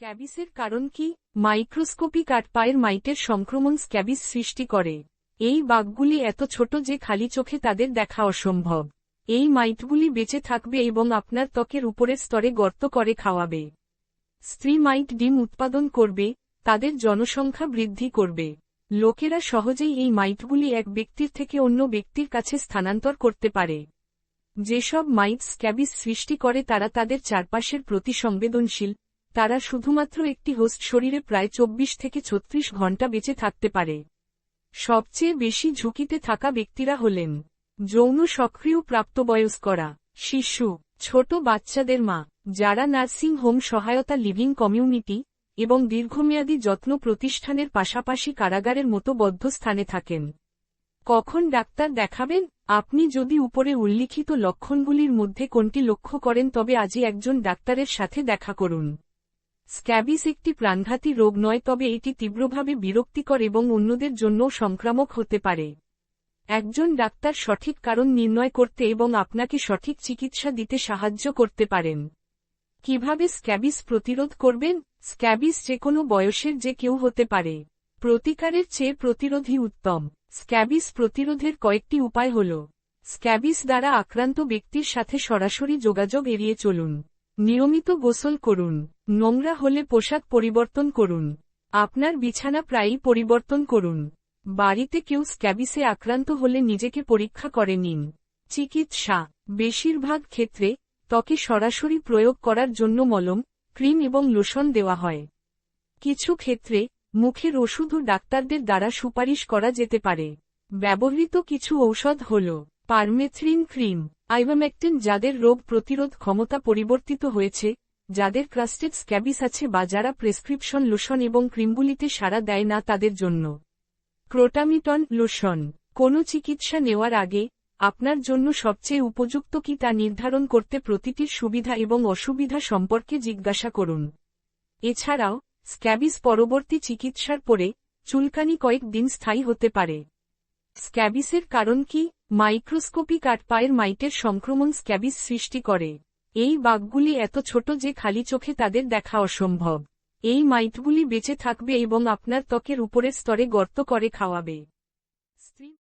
স্ক্যাবিসের কারণ কি? মাইক্রোস্কোপিক আটপায়ের মাইটের সংক্রমণ স্ক্যাবিস সৃষ্টি করে। এই বাঘগুলি এত ছোট যে খালি চোখে তাদের দেখা অসম্ভব। এই মাইটগুলি বেঁচে থাকবে এবং আপনার ত্বকের উপরের স্তরে গর্ত করে খাওয়াবে। স্ত্রী মাইট ডিম উৎপাদন করবে, তাদের জনসংখ্যা বৃদ্ধি করবে। লোকেরা সহজেই এই মাইটগুলি এক ব্যক্তির থেকে অন্য ব্যক্তির কাছে স্থানান্তর করতে পারে। যেসব মাইট স্ক্যাবিস সৃষ্টি করে তারা তাদের চারপাশের প্রতি সংবেদনশীল তারা শুধুমাত্র একটি হোস্ট শরীরে প্রায় চব্বিশ থেকে ছত্রিশ ঘণ্টা বেঁচে থাকতে পারে। সবচেয়ে বেশি ঝুঁকিতে থাকা ব্যক্তিরা হলেন যৌন সক্রিয় প্রাপ্তবয়স্করা, শিশু, ছোট বাচ্চাদের মা, যারা নার্সিং হোম সহায়তা লিভিং কমিউনিটি এবং দীর্ঘমেয়াদী যত্ন প্রতিষ্ঠানের পাশাপাশি কারাগারের মতো বদ্ধ স্থানে থাকেন। কখন ডাক্তার দেখাবেন? আপনি যদি উপরে উল্লিখিত লক্ষণগুলির মধ্যে কোনটি লক্ষ্য করেন তবে আজই একজন ডাক্তারের সাথে দেখা করুন। স্ক্যাবিস একটি প্রাণঘাতী রোগ নয়, তবে এটি তীব্রভাবে বিরক্তিকর এবং অন্যদের জন্যও সংক্রামক হতে পারে। একজন ডাক্তার সঠিক কারণ নির্ণয় করতে এবং আপনাকে সঠিক চিকিৎসা দিতে সাহায্য করতে পারেন। কীভাবে স্ক্যাবিস প্রতিরোধ করবেন? স্ক্যাবিস যে কোনো বয়সের যে কেউ হতে পারে। প্রতিকারের চেয়ে প্রতিরোধী উত্তম। স্ক্যাবিস প্রতিরোধের কয়েকটি উপায় হল স্ক্যাবিস দ্বারা আক্রান্ত ব্যক্তির সাথে সরাসরি যোগাযোগ এড়িয়ে চলুন। নিয়মিত গোসল করুন, নোংরা হলে পোশাক পরিবর্তন করুন, আপনার বিছানা প্রায়ই পরিবর্তন করুন, বাড়িতে কেউ স্ক্যাবিসে আক্রান্ত হলে নিজেকে পরীক্ষা করে নিন, চিকিৎসা, বেশিরভাগ ক্ষেত্রে ত্বকে সরাসরি প্রয়োগ করার জন্য মলম, ক্রিম এবং লোশন দেওয়া হয়। কিছু ক্ষেত্রে মুখের ওষুধও ডাক্তারদের দ্বারা সুপারিশ করা যেতে পারে। ব্যবহৃত কিছু ঔষধ হল পারমেথ্রিন ক্রিম, আইভামেকটিন যাদের রোগ প্রতিরোধ ক্ষমতা পরিবর্তিত হয়েছে, যাদের ক্রাস্টেড স্ক্যাবিস আছে বা যারা প্রেসক্রিপশন লোশন এবং ক্রিমগুলিতে সাড়া দেয় না তাদের জন্য। ক্রোটামিটন লোশন, কোনো চিকিৎসা নেওয়ার আগে, আপনার জন্য সবচেয়ে উপযুক্ত কি তা নির্ধারণ করতে প্রতিটির সুবিধা এবং অসুবিধা সম্পর্কে জিজ্ঞাসা করুন। এছাড়াও, স্ক্যাবিস পরবর্তী চিকিৎসার পরে, চুলকানি কয়েক দিন স্থায়ী হতে পারে। স্ক্যাবিসের কারণ কি? মাইক্রোস্কোপিক আটপায়ের মাইটের সংক্রমণ স্ক্যাবিস সৃষ্টি করে। এই বাঘগুলি এত ছোট যে খালি চোখে তাদের দেখা অসম্ভব। এই মাইটগুলি বেঁচে থাকবে এবং আপনার ত্বকের উপরের স্তরে গর্ত করে খাওয়াবে।